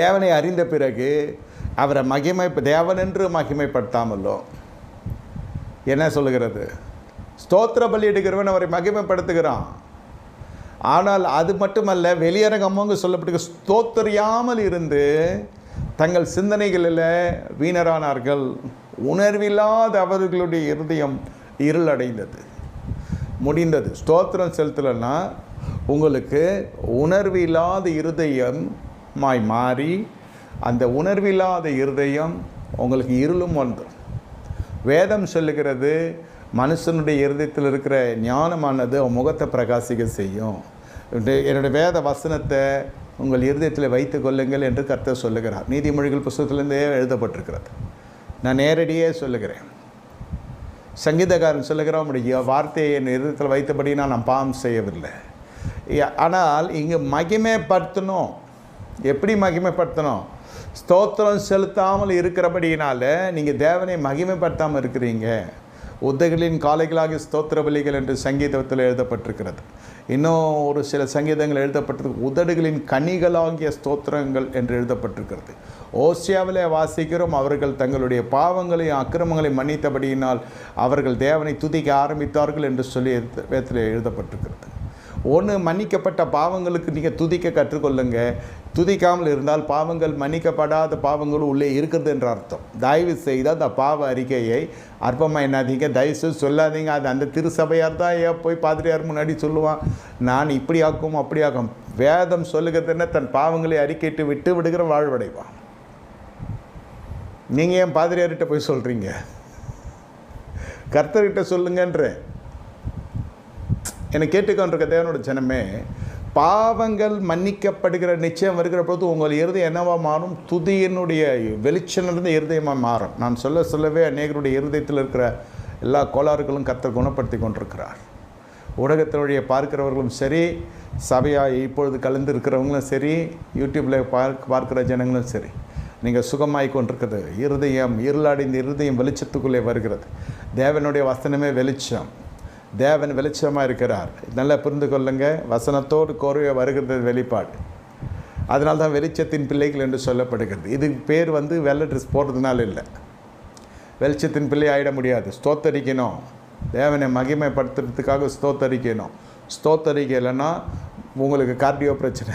தேவனை அறிந்த பிறகு அவரை மகிமை தேவன் என்று மகிமைப்படுத்தாமலும் என்ன சொல்லுகிறது? ஸ்தோத்திர பலியிடுகிறவன் அவரை மகிமைப்படுத்துகிறான். ஆனால் அது மட்டுமல்ல வெளியரங்கமாக சொல்லப்பட்டு ஸ்தோத்தரியாமல் இருந்து தங்கள் சிந்தனைகளில் வீணரானார்கள். உணர்வில்லாத அவர்களுடைய இருதயம் இருளடைந்தது முடிந்தது. ஸ்தோத்திரம் செலுத்தலைன்னா உங்களுக்கு உணர்வில்லாத இருதயம் மாய் மாறி அந்த உணர்வில்லாத இருதயம் உங்களுக்கு இருளும் வந்துடும் வேதம் சொல்லுகிறது மனுஷனுடைய இருதயத்தில் இருக்கிற ஞானமானது அவன் முகத்தை பிரகாசிக்க செய்யும். என்னுடைய- வேத வசனத்தை உங்கள் இருதயத்தில் வைத்து கொள்ளுங்கள் என்று கர்த்தர் சொல்லுகிறார். நீதிமொழிகள் புஸ்தகத்திலேருந்தே எழுதப்பட்டிருக்கிறது. நான் நேரடியே சொல்லுகிறேன். சங்கீதக்காரன் சொல்லுகிறான் உங்களுடைய வார்த்தையை என் இருதயத்தில் வைத்தபடி நான் பாவம் செய்யவில்லை. ஆனால் இங்கே மகிமைப்படுத்தணும். எப்படி மகிமைப்படுத்தணும்? ஸ்தோத்திரம் செலுத்தாமல் இருக்கிறபடியினால் நீங்கள் தேவனை மகிமைப்படுத்தாமல் இருக்கிறீங்க. உத்தகளின் காலைகளாக ஸ்தோத்திர பலிகள் என்று சங்கீதத்தில் எழுதப்பட்டிருக்கிறது. இன்னும் ஒரு சில சங்கீதங்கள் எழுதப்பட்டிருக்கு உதடுகளின் கனிகளாகிய ஸ்தோத்திரங்கள் என்று எழுதப்பட்டிருக்கிறது. ஓசியாவிலே வாசிக்கிறோம் அவர்கள் தங்களுடைய பாவங்களையும் அக்கிரமங்களையும் மன்னித்தபடியினால் அவர்கள் தேவனை துதிக்க ஆரம்பித்தார்கள் என்று சொல்லி எழுத- எழுதப்பட்டிருக்கிறது. ஒன்று மன்னிக்கப்பட்ட பாவங்களுக்கு நீங்கள் துதிக்க கற்றுக்கொள்ளுங்க. துதிக்காமல் இருந்தால் பாவங்கள் மன்னிக்கப்படாத பாவங்களும் உள்ளே இருக்கிறது என்ற அர்த்தம். தயவு செய்து அந்த பாவ அறிக்கையை அற்பமாக என்னாதீங்க தயவு செய்து சொல்லாதீங்க. அது அந்த திருசபையார் தான் ஏன் போய் பாதிரியார் முன்னாடி சொல்லுவான்? நான் இப்படி ஆக்கும் அப்படி ஆக்கும். வேதம் சொல்லுகிறதுன்னா தன் பாவங்களை அறிக்கையிட்டு விட்டு விடுகிற வாழ்வடைவான். நீங்கள் ஏன் பாதிரியார்கிட்ட போய் சொல்கிறீங்க கர்த்தர்கிட்ட சொல்லுங்கன்றேன். என்னை கேட்டுக்கொண்டிருக்க தேவனோட ஜனமே பாவங்கள் மன்னிக்கப்படுகிற நிச்சயம் வருகிற பொழுது உங்கள் இருதயம் என்னவா மாறும்? துதியினுடைய வெளிச்சமிருந்து இருதயமாக மாறும். நான் சொல்ல சொல்லவே அநேகருடைய இருதயத்தில் இருக்கிற எல்லா கோளாறுகளும் கத்தர் குணப்படுத்தி கொண்டிருக்கிறார். ஊடகத்தினுடைய பார்க்கிறவர்களும் சரி சபையாக இப்பொழுது கலந்து இருக்கிறவங்களும் சரி யூடியூப்பில் பார்க்க பார்க்கிற ஜனங்களும் சரி நீங்கள் சுகமாய் கொண்டிருக்கிறது. இருதயம் இந்த இருதயம் வெளிச்சத்துக்குள்ளே வருகிறது. தேவனுடைய வசனமே வெளிச்சம். தேவன் வெளிச்சமாக இருக்கிறார். நல்லா புரிந்து கொள்ளுங்க. வசனத்தோடு கோரிய வருகிறது வெளிப்பாடு. அதனால தான் வெளிச்சத்தின் பிள்ளைகள் என்று சொல்லப்படுகிறது. இதுக்கு பேர் வந்து வெள்ளை ட்ரெஸ் போடுறதுனால இல்லை. வெளிச்சத்தின் பிள்ளை ஆகிட முடியாது. ஸ்தோத்தரிக்கணும். தேவனை மகிமைப்படுத்துறதுக்காக ஸ்தோத்தரிக்கணும். ஸ்தோத்தரிக்கலைன்னா உங்களுக்கு கார்டியோ பிரச்சனை.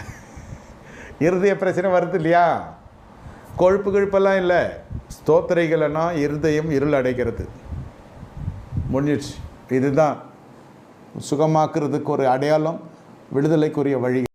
இருதய பிரச்சனை வருது இல்லையா? கொழுப்பு கொழுப்பெல்லாம் இல்லை. ஸ்தோத்தரிக்கலைன்னா இருதயம் இருள் அடைகிறது. முடிஞ்சிடுச்சு. இதுதான். சுகமாக்குறதுக்கு ஒரு அடையாளம் விடுதலைக்குரிய வழி.